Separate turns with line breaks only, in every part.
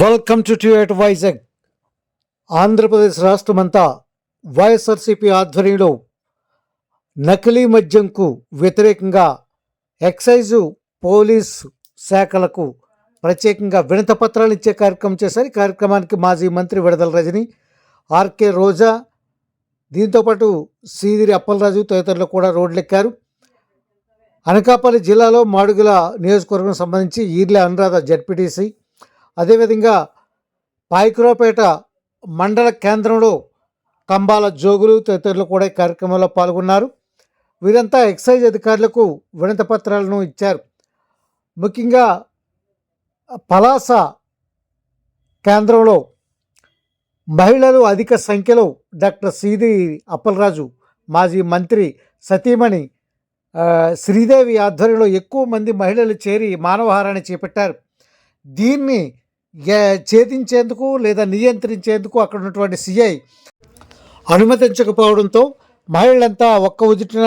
Welcome to ట్యూట్ వైజాగ్ ఆంధ్రప్రదేశ్ రాష్ట్రమంతా YSRCP ఆధ్వర్యంలో నకిలీ మద్యంకు వ్యతిరేకంగా ఎక్సైజు పోలీస్ శాఖలకు ప్రత్యేకంగా వినత పత్రాలు ఇచ్చే కార్యక్రమం చేశారు. ఈ కార్యక్రమానికి మాజీ మంత్రి విడదల రజని ఆర్కే రోజా దీంతోపాటు సీదిరి అప్పలరాజు తదితరులు కూడా రోడ్లెక్కారు. అనకాపల్లి జిల్లాలో మాడుగుల నియోజకవర్గం సంబంధించి ఈర్లే అనురాధ జడ్పీటీసీ అదేవిధంగా పాయకురాపేట మండల కేంద్రంలో కంబాల జోగులు తదితరులు కూడా ఈ కార్యక్రమంలో పాల్గొన్నారు. వీరంతా ఎక్సైజ్ అధికారులకు వినత పత్రాలను ఇచ్చారు. ముఖ్యంగా పలాస కేంద్రంలో మహిళలు అధిక సంఖ్యలో డాక్టర్ సిది అప్పలరాజు మాజీ మంత్రి సతీమణి శ్రీదేవి ఆధ్వర్యంలో ఎక్కువ మంది మహిళలు చేరి మానవహారాన్ని చేపట్టారు. దీన్ని ఛేదించేందుకు లేదా నియంత్రించేందుకు అక్కడ ఉన్నటువంటి సిఐ అనుమతించకపోవడంతో మహిళలంతా ఒక్క ఉదుటిన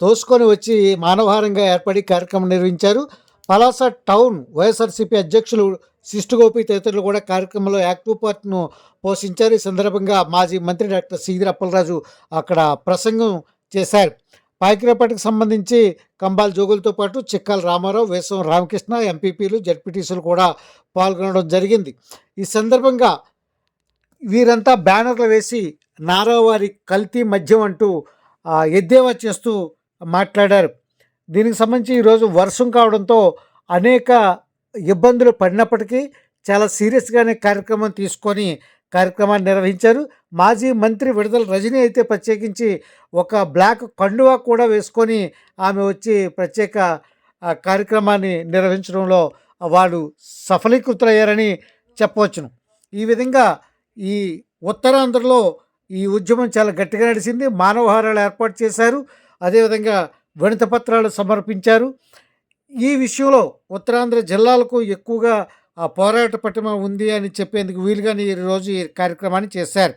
తోసుకొని వచ్చి మానవహారంగా ఏర్పడి కార్యక్రమం నిర్వహించారు. పలాస టౌన్ వైఎస్ఆర్సీపీ అధ్యక్షులు శిష్టుగోపి తదితరులు కూడా కార్యక్రమంలో యాక్టివ్ పార్ట్ను పోషించారు. ఈ సందర్భంగా మాజీ మంత్రి డాక్టర్ సీదిరి అప్పలరాజు అక్కడ ప్రసంగం చేశారు. పాయకిరపేటకు సంబంధించి కంబాల్ జోగులతో పాటు చిక్కాల రామారావు వేసం రామకృష్ణ ఎంపీపీలు జడ్పీటీసీలు కూడా పాల్గొనడం జరిగింది. ఈ సందర్భంగా వీరంతా బ్యానర్లు వేసి నారావారి కల్తీ మద్యం అంటూ ఎద్దేవా చేస్తూ మాట్లాడారు. దీనికి సంబంధించి ఈరోజు వర్షం కావడంతో అనేక ఇబ్బందులు పడినప్పటికీ చాలా సీరియస్గానే కార్యక్రమం తీసుకొని కార్యక్రమాన్ని నిర్వహించారు. మాజీ మంత్రి విడుదల రజనీ అయితే ప్రత్యేకించి ఒక బ్లాక్ కండువా కూడా వేసుకొని ఆమె వచ్చి ప్రత్యేక ఆ, కార్యక్రమాన్ని నిర్వహించడంలో వాళ్ళు సఫలీకృతులయ్యారని చెప్పవచ్చును. ఈ విధంగా ఈ ఉత్తరాంధ్రలో ఈ ఉద్యమం చాలా గట్టిగా నడిచింది. మానవహారాలు ఏర్పాటు చేశారు. అదేవిధంగా వినతపత్రాలు సమర్పించారు. ఈ విషయంలో ఉత్తరాంధ్ర జిల్లాలకు ఎక్కువగా పోరాట పటిమ ఉంది అని చెప్పేందుకు వీలుగానే ఈ రోజు ఈ కార్యక్రమాన్ని చేశారు.